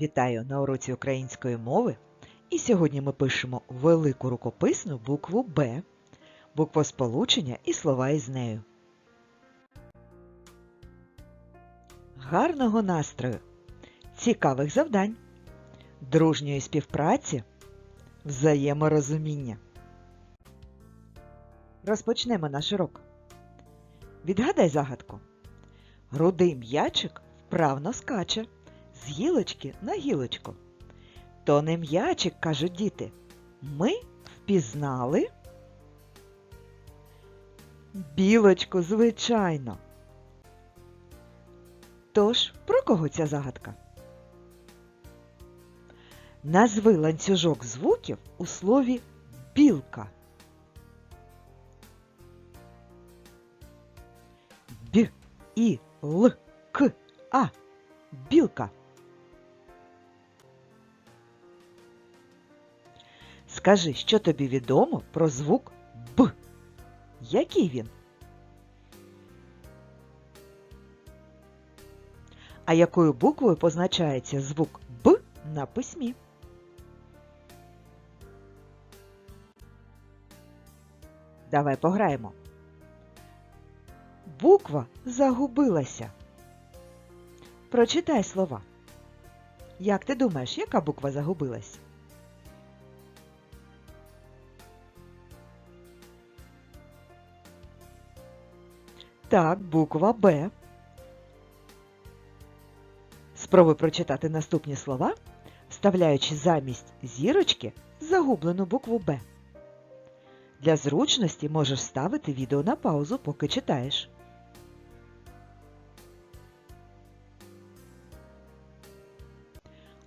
Вітаю на уроці української мови. І сьогодні ми пишемо велику рукописну букву Б, буквосполучення і слова із нею. Гарного настрою, цікавих завдань, дружньої співпраці, взаєморозуміння. Розпочнемо наш урок. Відгадай загадку. Рудий м'ячик вправно скаче з гілочки на гілочку. То не м'ячик, кажуть діти. Ми впізнали білочку, звичайно. Тож, про кого ця загадка? Назви ланцюжок звуків у слові білка. Б, І, Л, К, А. Білка. Скажи, що тобі відомо про звук Б? Який він? А якою буквою позначається звук Б на письмі? Давай пограємо. Буква загубилася. Прочитай слова. Як ти думаєш, яка буква загубилась? Так, буква Б. Спробуй прочитати наступні слова, вставляючи замість зірочки загублену букву Б. Для зручності можеш ставити відео на паузу, поки читаєш.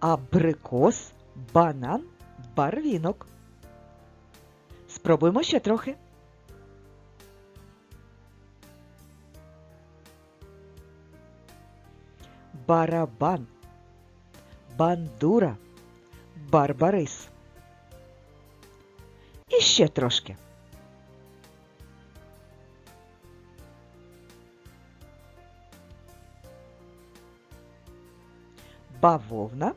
Абрикос, банан, барвінок. Спробуємо ще трохи. Барабан, бандура, барбарис. І ще трошки. Бавовна,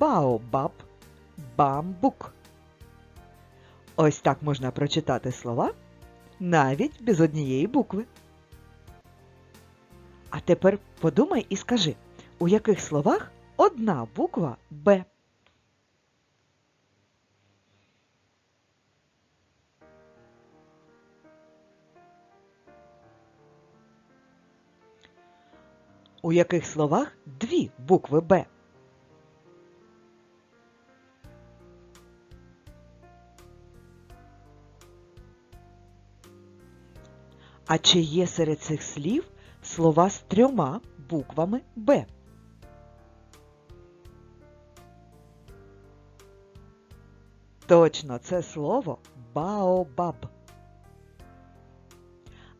баобаб, бамбук. Ось так можна прочитати слова навіть без однієї букви. А тепер подумай і скажи, у яких словах одна буква Б? У яких словах дві букви Б? А чи є серед цих слів слова з трьома буквами Б? Точно, це слово баобаб.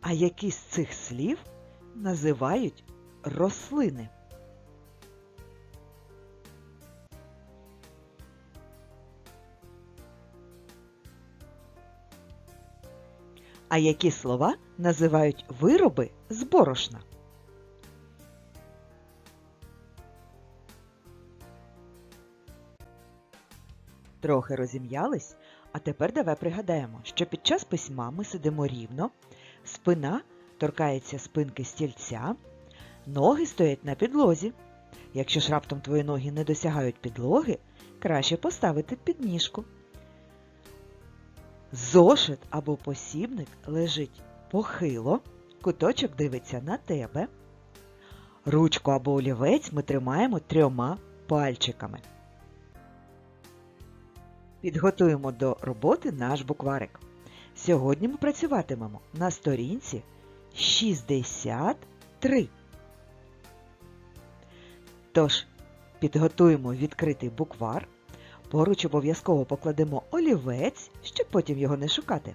А які з цих слів називають рослини? А які слова називають вироби з борошна? Трохи розім'ялись, а тепер давай пригадаємо, що під час письма ми сидимо рівно, спина торкається спинки стільця, ноги стоять на підлозі. Якщо ж раптом твої ноги не досягають підлоги, краще поставити підніжку. Зошит або посібник лежить похило, куточок дивиться на тебе. Ручку або олівець ми тримаємо трьома пальчиками. Підготуємо до роботи наш букварик. Сьогодні ми працюватимемо на сторінці 63. Тож, підготуємо відкритий буквар. Поруч обов'язково покладемо олівець, щоб потім його не шукати.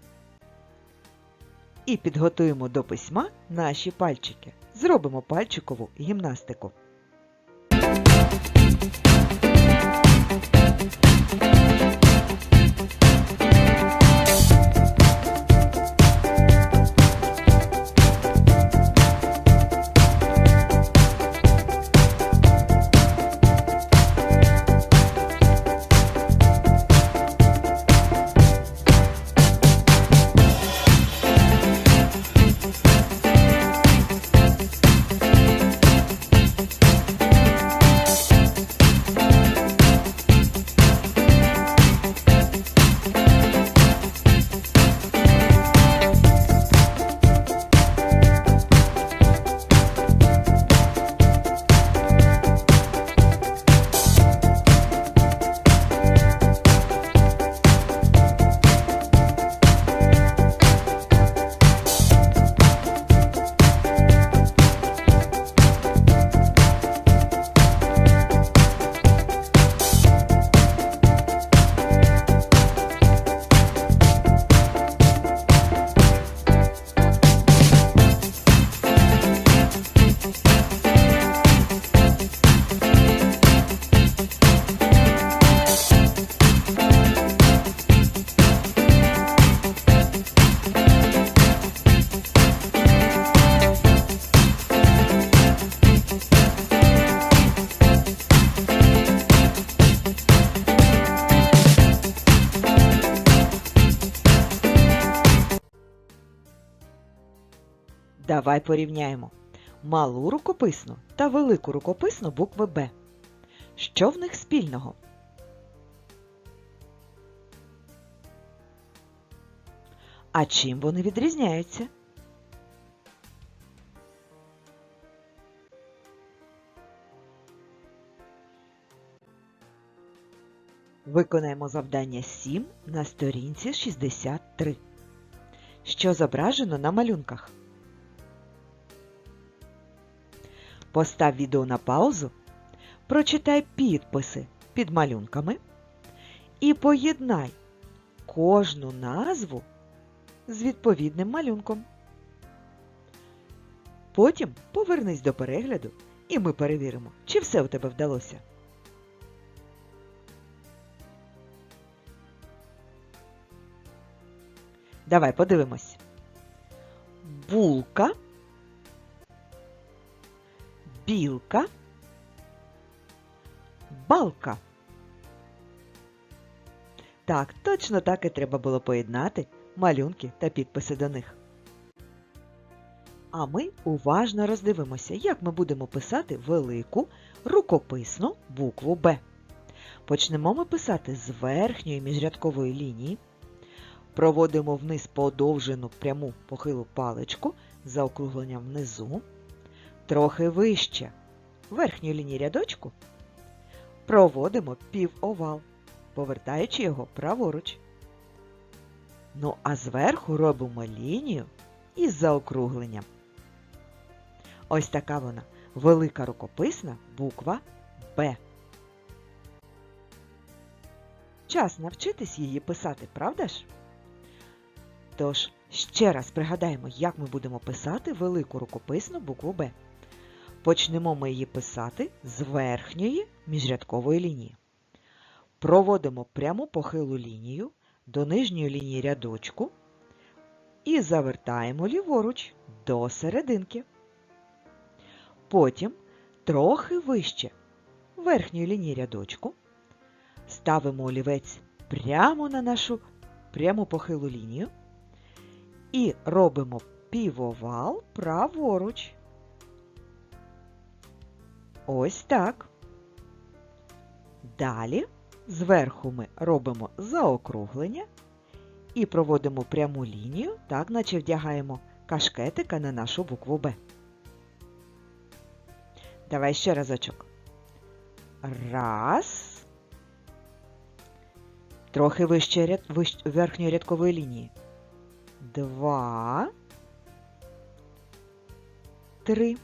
І підготуємо до письма наші пальчики. Зробимо пальчикову гімнастику. Давай порівняємо малу рукописну та велику рукописну букви Б. Що в них спільного? А чим вони відрізняються? Виконаємо завдання 7 на сторінці 63. Що зображено на малюнках? Постав відео на паузу, прочитай підписи під малюнками і поєднай кожну назву з відповідним малюнком. Потім повернись до перегляду і ми перевіримо, чи все у тебе вдалося. Давай подивимось. Булка, білка, балка. Так, точно так і треба було поєднати малюнки та підписи до них. А ми уважно роздивимося, як ми будемо писати велику рукописну букву Б. Почнемо ми писати з верхньої міжрядкової лінії. Проводимо вниз подовжену пряму похилу паличку з заокругленням внизу, трохи вище верхньої лінії рядочку проводимо півовал, повертаючи його праворуч. Ну а зверху робимо лінію із заокругленням. Ось така вона велика рукописна буква Б. Час навчитись її писати, правда ж? Тож, ще раз пригадаємо, як ми будемо писати велику рукописну букву Б. Почнемо ми її писати з верхньої міжрядкової лінії. Проводимо пряму похилу лінію до нижньої лінії рядочку і завертаємо ліворуч до серединки. Потім трохи вище верхньої лінії рядочку ставимо олівець прямо на нашу пряму похилу лінію і робимо півовал праворуч. Ось так. Далі зверху ми робимо заокруглення і проводимо пряму лінію, так наче вдягаємо кашкетика на нашу букву Б. Давай ще разочок. Раз. Трохи вище ряд, вищ, верхньої рядкової лінії. Два. Три.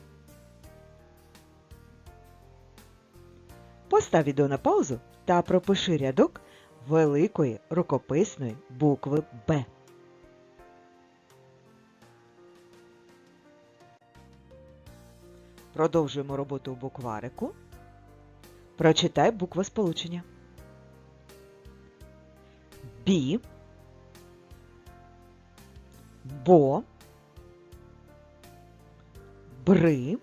Постав відео на паузу та пропиши рядок великої рукописної букви Б. Продовжуємо роботу у букварику. Прочитай букви сполучення. Бі, бо, бри,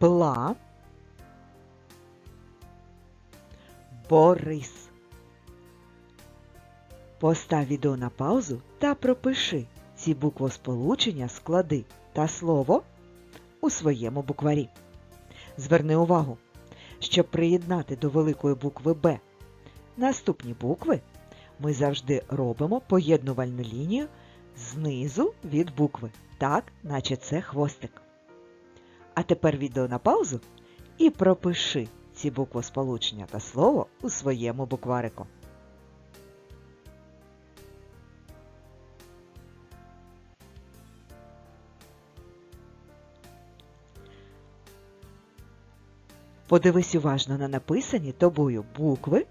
бла, Борис. Постав відео на паузу та пропиши ці буквосполучення, склади та слово у своєму букварі. Зверни увагу, щоб приєднати до великої букви Б наступні букви, ми завжди робимо поєднувальну лінію знизу від букви, так, наче це хвостик. А тепер відео на паузу і пропиши ці буквосполучення та слово у своєму букварику. Подивись уважно на написані тобою букви,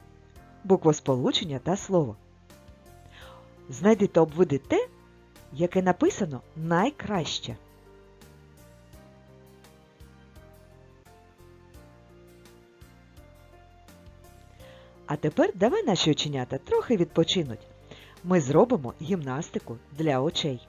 буквосполучення та слово. Знайди та обведи те, яке написано найкраще. А тепер давай наші оченята трохи відпочинуть. Ми зробимо гімнастику для очей.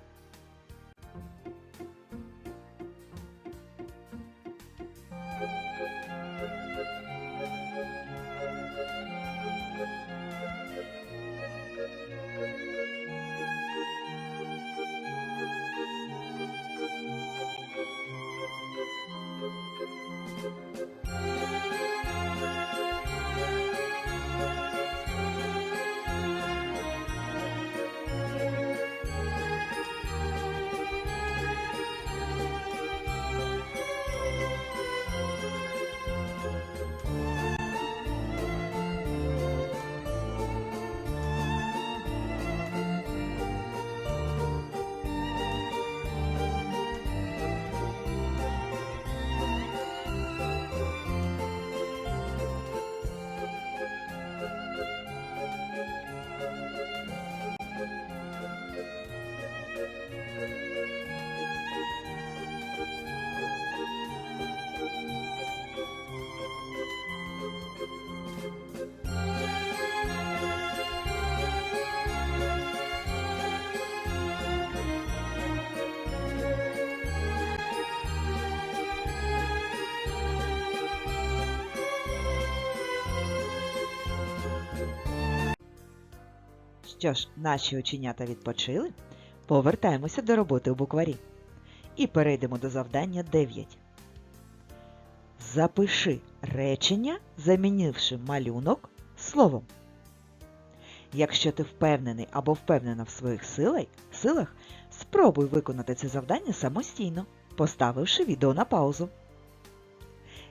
Що ж, наші оченята відпочили, повертаємося до роботи у букварі. І перейдемо до завдання 9. Запиши речення, замінивши малюнок словом. Якщо ти впевнений або впевнена в своїх силах, спробуй виконати це завдання самостійно, поставивши відео на паузу.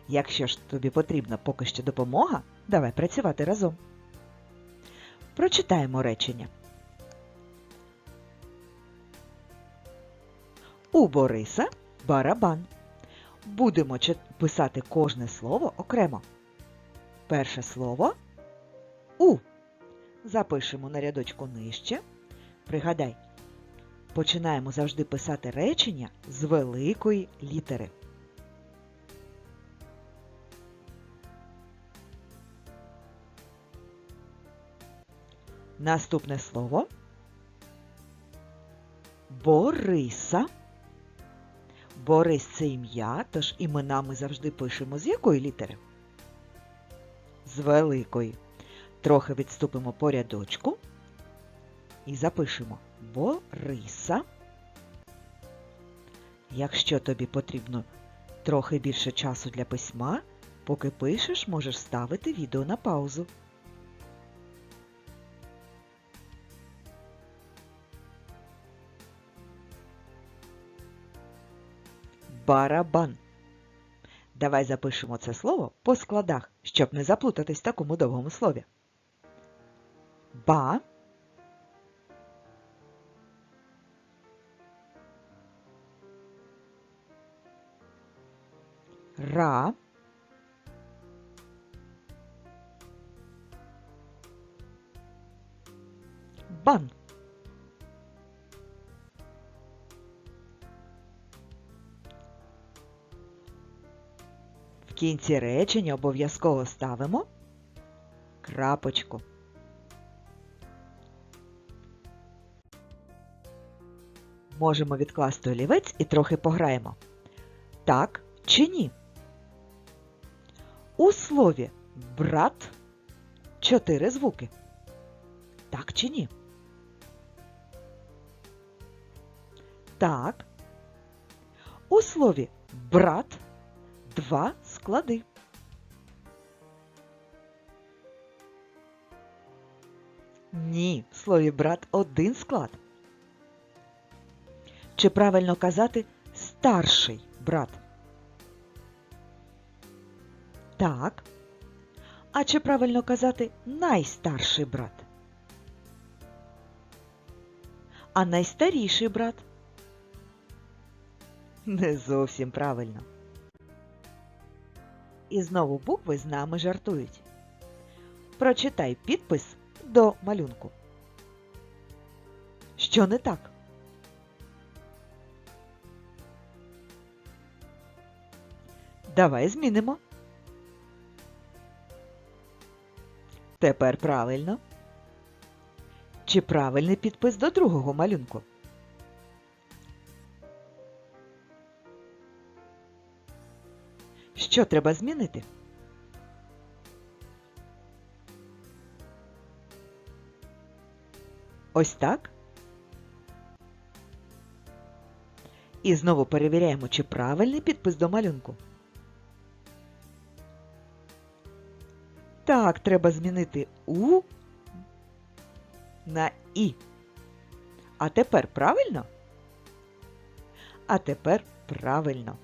Якщо ж тобі потрібна поки що допомога, давай працювати разом. Прочитаємо речення. У Бориса барабан. Будемо писати кожне слово окремо. Перше слово У. Запишемо на рядочку нижче. Пригадай, починаємо завжди писати речення з великої літери. Наступне слово Бориса. Борис це ім'я, тож імена ми завжди пишемо з якої літери? З великої. Трохи відступимо по рядочку і запишемо Бориса. Якщо тобі потрібно трохи більше часу для письма, поки пишеш, можеш ставити відео на паузу. Барабан. Давай запишемо це слово по складах, щоб не заплутатись в такому довгому слові. Ба. Ра. Бан. Кінці речення обов'язково ставимо крапочку. Можемо відкласти олівець і трохи пограємо. Так чи ні? У слові брат чотири звуки. Так чи ні? Так. У слові брат два склади. Ні, в слові брат один склад. Чи правильно казати старший брат? Так. А чи правильно казати найстарший брат? А найстаріший брат? Не зовсім правильно. І знову букви з нами жартують. Прочитай підпис до малюнку. Що не так? Давай змінимо. Тепер правильно. Чи правильний підпис до другого малюнку? Що треба змінити? Ось так. І знову перевіряємо, чи правильний підпис до малюнку. Так, треба змінити У на І. А тепер правильно? А тепер правильно.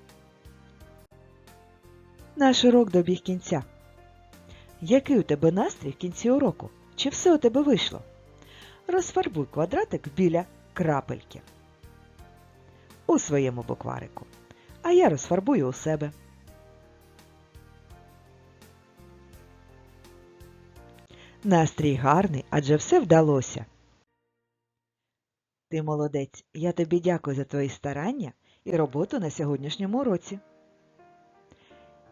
Наш урок добіг кінця. Який у тебе настрій в кінці уроку? Чи все у тебе вийшло? Розфарбуй квадратик біля крапельки у своєму букварику. А я розфарбую у себе. Настрій гарний, адже все вдалося. Ти молодець. Я тобі дякую за твої старання і роботу на сьогоднішньому уроці.